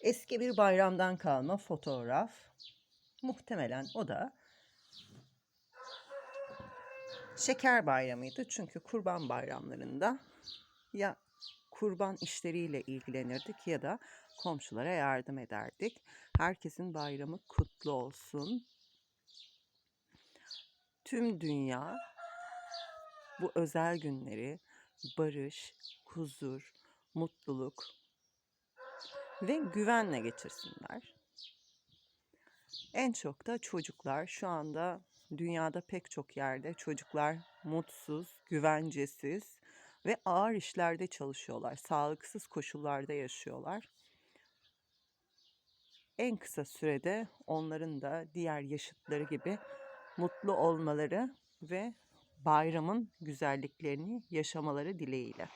Eski bir bayramdan kalma fotoğraf. Muhtemelen o da Şeker bayramıydı çünkü kurban bayramlarında ya kurban işleriyle ilgilenirdik ya da komşulara yardım ederdik. Herkesin bayramı kutlu olsun. Tüm dünya bu özel günleri barış, huzur, mutluluk ve güvenle geçirsinler. En çok da çocuklar şu anda dünyada pek çok yerde çocuklar mutsuz, güvencesiz ve ağır işlerde çalışıyorlar. Sağlıksız koşullarda yaşıyorlar. En kısa sürede onların da diğer yaşıtları gibi mutlu olmaları ve bayramın güzelliklerini yaşamaları dileğiyle.